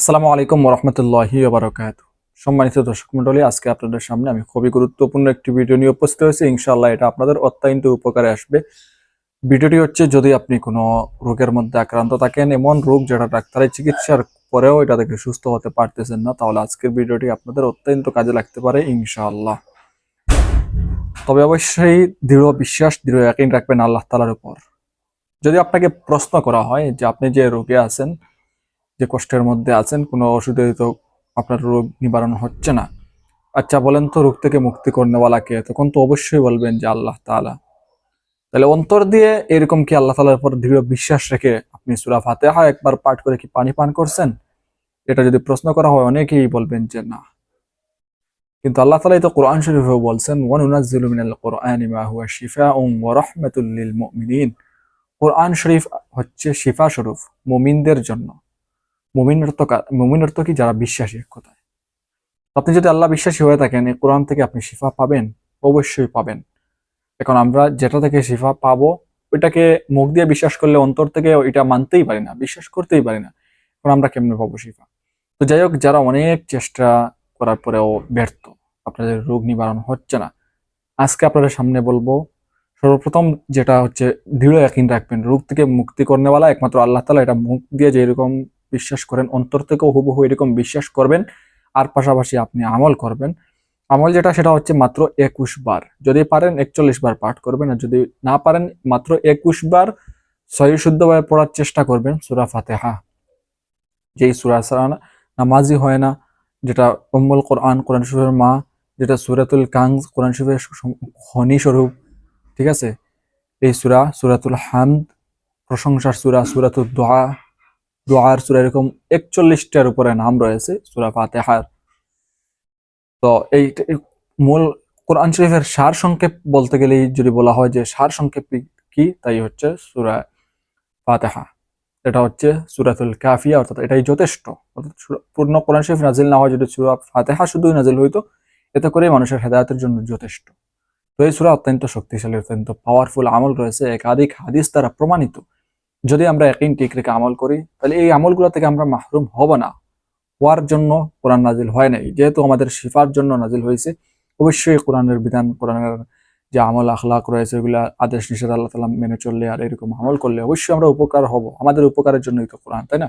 আসসালামু আলাইকুম রহমতুল্লাহি বারকাত সম্মানিত দর্শক মন্ডলী আজকে আপনাদের সামনে আমি খুবই গুরুত্বপূর্ণ একটি ভিডিও নিয়ে উপস্থিত হয়েছি। ইনশাআল্লাহ এটা আপনাদের অত্যন্ত উপকারে আসবে। ভিডিওটি হচ্ছে, যদি আপনি কোনো রোগের মধ্যে আক্রান্ত থাকেন, এমন রোগ যেটা ডাক্তারের চিকিৎসার পরেও এটা থেকে সুস্থ হতে পারতেছেন না, তাহলে আজকের ভিডিওটি আপনাদের অত্যন্ত কাজে লাগতে পারে, ইনশাআল্লাহ। তবে অবশ্যই দৃঢ় বিশ্বাস, দৃঢ় একই রাখবেন আল্লাহ তালার উপর। যদি আপনাকে প্রশ্ন করা হয় যে আপনি যে রোগে আছেন যে কষ্টের মধ্যে আছেন, কোনো ওষুধে তো আপনার রোগ নিবারণ হচ্ছে না। আচ্ছা বলেন তো, রোগ থেকে মুক্তি করনেওয়ালাকে, তখন তো অবশ্যই বলবেন যে আল্লাহ তাআলা। তাহলে অন্তর দিয়ে এরকম কি আল্লাহ তাআলার উপর দৃঢ় বিশ্বাস রেখে আপনি সূরা ফাতিহা একবার পাঠ করে কি পানি পান করছেন? এটা যদি প্রশ্ন করা হয়, অনেকেই বলবেন যে না। কিন্তু আল্লাহ তাআলাই তো কোরআন শরীফেও বলছেন কোরআনি মুমিনিন। কোরআন শরীফ হচ্ছে শিফা স্বরূপ, মুমিনদের জন্য। মুমিন অর্থ কি যারা বিশ্বাসী এক কথায়। আপনি যদি আল্লাহ বিশ্বাসী হয়ে থাকেন, এই কোরআন থেকে আপনি শিফা পাবেন, অবশ্যই পাবেন। এখন আমরা যেটা থেকে শিফা পাবো, ওইটাকে মুখ দিয়ে বিশ্বাস করলে অন্তর থেকে ওইটা মানতেই পারি না, বিশ্বাস করতেই পারি না। এখন আমরা কেমনে পাবো শিফা? তো যাই হোক, যারা অনেক চেষ্টা করার পরেও ব্যর্থ, আপনাদের রোগ নিবারণ হচ্ছে না, আজকে আপনাদের সামনে বলব, সর্বপ্রথম যেটা হচ্ছে দৃঢ় একদিন রাখবেন, রোগ থেকে মুক্তি করনেওয়ালা একমাত্র আল্লাহ তালা এটা মুখ দিয়ে যেরকম বিশ্বাস করেন, অন্তর থেকেও হুবহু এরকম বিশ্বাস করবেন। আর পাশাপাশি আপনি আমল করবেন। আমল যেটা, সেটা হচ্ছে মাত্র একুশ বার। যদি পারেন, একচল্লিশ বার পাঠ করবেন। আর যদি না পারেন, মাত্র একুশ বার সহি শুদ্ধভাবে পড়ার চেষ্টা করবেন সুরা ফাতেহা। যেই সুরা নামাজি হয় না, যেটা উম্মুল কোরআন কোরআন শরীফের মা, যেটা সুরাতুল কাংস, কোরআন শরীফের খনি স্বরূপ, ঠিক আছে? এই সুরা, সুরাতুল হামদ, প্রশংসার সুরা সুরাতুল দোয়া দোয়ার সুরা এরকম একচল্লিশটার উপরে নাম রয়েছে, সুরা ফাতেহার তো এই মূল কোরআন শরীফের সার সংক্ষেপ বলতে গেলেই যদি বলা হয় যে সার সংক্ষেপ কি, তাই হচ্ছে সুরা ফাতেহা। এটা হচ্ছে সুরাতুল কাফিয়া, অর্থাৎ এটাই যথেষ্ট। অর্থাৎ পূর্ণ কোরআন শরীফ নাজিল না হয় যদি সুরা ফাতেহা শুধুই নাজিল হইতো, এতে করে মানুষের হেদায়তের জন্য যথেষ্ট। তো এই সুরা অত্যন্ত শক্তিশালী, অত্যন্ত পাওয়ারফুল আমল রয়েছে। একাধিক হাদিস দ্বারা প্রমাণিত যদি আমরা একই ঠিক রেখে আমল করি, তাহলে এই আমলগুলো থেকে আমরা মাহরুম হব না। হওয়ার জন্য কোরআন নাজিল হয় নাই। যেহেতু আমাদের শিফার জন্য নাজিল হয়েছে, অবশ্যই কোরআনের বিধান, কোরআনের যে আমল আখলাক রয়েছে ওইগুলা আদেশ নিষেধ আল্লাহ তালা মেনে চললে আর এরকম আমল করলে অবশ্যই আমরা উপকার হব। আমাদের উপকারের জন্যই তো কোরআন, তাই না?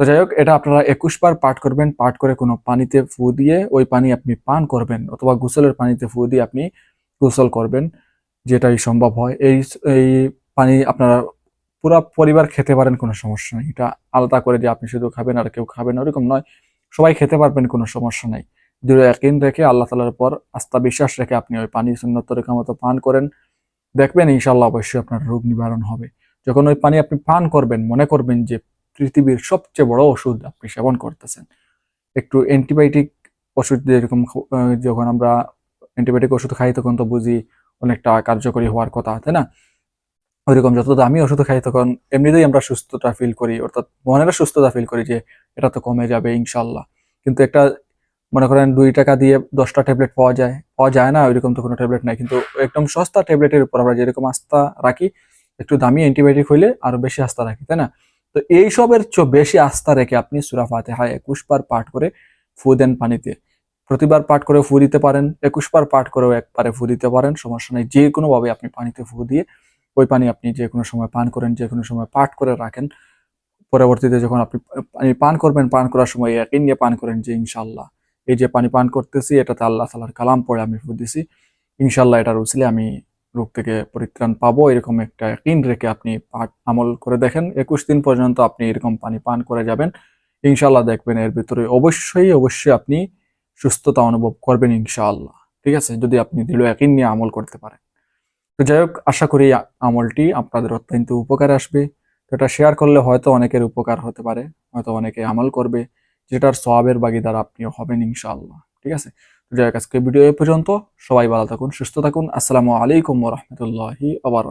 তো যাই হোক, এটা আপনারা একুশ বার পাঠ করবেন। পাঠ করে কোনো পানিতে ফু দিয়ে ওই পানি আপনি পান করবেন, অথবা গোসলের পানিতে ফু দিয়ে আপনি গোসল করবেন, যেটাই সম্ভব হয়। এই এই পানি আপনারা পুরো পরিবার খেতে পারেন, কোনো সমস্যা নেই। এটা আলাদা করে যে আপনি শুধু খাবেন আর কেউ খাবেন ওরকম নয়। সবাই খেতে পারবেন, কোনো সমস্যা নেই। দৃঢ় একদিন রেখে আল্লাহ তালার উপর আস্থা বিশ্বাস রেখে আপনি ওই পানি সুন্নত মতো পান করেন। দেখবেন ইনশাল্লাহ অবশ্যই আপনার রোগ নিবারণ হবে। যখন ওই পানি আপনি পান করবেন, মনে করবেন যে পৃথিবীর সবচেয়ে বড় ওষুধ আপনি সেবন করতেছেন। একটু অ্যান্টিবায়োটিক ওষুধ যেরকম যখন আমরা অ্যান্টিবায়োটিক ওষুধ খাই, তখন তো বুঝি অনেকটা কার্যকরী হওয়ার কথা, তাই না? ওইরকম যত দামি ওষুধ খাই, তখন এমনিতেই আমরা সুস্থতা ফিল করি, অর্থাৎ মনের সুস্থতা ফিল করি যে এটা তো কমে যাবে ইনশাল্লাহ কিন্তু একটা মনে করেন দুই টাকা দিয়ে দশটা ট্যাবলেট পাওয়া যায় পাওয়া যায় না, ওইরকম তো কোনো ট্যাবলেট নাই। কিন্তু একদম সস্তা ট্যাবলেটের উপর আমরা যেরকম আস্থা রাখি, একটু দামি অ্যান্টিবায়োটিক হইলে আরও বেশি আস্থা রাখি, তাই না? তো এইসবের চেয়ে বেশি আস্থা রেখে আপনি সুরা ফাতেহা একুশ বার পাঠ করে ফু দেন পানিতে। প্রতিবার পাঠ করে ফু দিতে পারেন, একুশ বার পাঠ করেও একবারে ফু দিতে পারেন, সমস্যা নেই। যে কোনোভাবে আপনি পানিতে ফু দিয়ে ওই পানি আপনি যে কোনো সময় পান করেন, যে কোনো সময় পাঠ করে রাখেন। পরবর্তীতে যখন আপনি পানি পান করবেন, পান করার সময় একই নিয়ে পান করেন যে ইনশাল্লাহ এই যে পানি পান করতেছি, এটাতে আল্লাহ তালার কালাম পড়ে আমি দিছি। ইনশাল্লাহ এটার উচিলে আমি রোগ থেকে পরিত্রাণ পাবো। এরকম একটা কিন রেখে আপনি পাঠ আমল করে দেখেন। একুশ দিন পর্যন্ত আপনি এরকম পানি পান করে যাবেন। ইনশাল্লাহ দেখবেন এর ভিতরে অবশ্যই অবশ্যই আপনি সুস্থতা অনুভব করবেন ইনশাআল্লাহ। ঠিক আছে? যদি আপনি দৃঢ় একই নিয়ে আমল করতে পারেন। তো যাই হোক, আশা করি আমলটি আপনাদের অত্যন্ত উপকার আসবে। তো এটা শেয়ার করলে হয়তো অনেকের উপকার হতে পারে, হয়তো অনেকে আমল করবে, যেটার সবাবের বাগিদার আপনিও হবেন ইনশাআল্লাহ, ঠিক আছে? তো যাই হোক আজকে ভিডিও এ পর্যন্ত সবাই ভালো থাকুন, সুস্থ থাকুন। আসসালামু আলাইকুম রহমতুল্লাহি আবার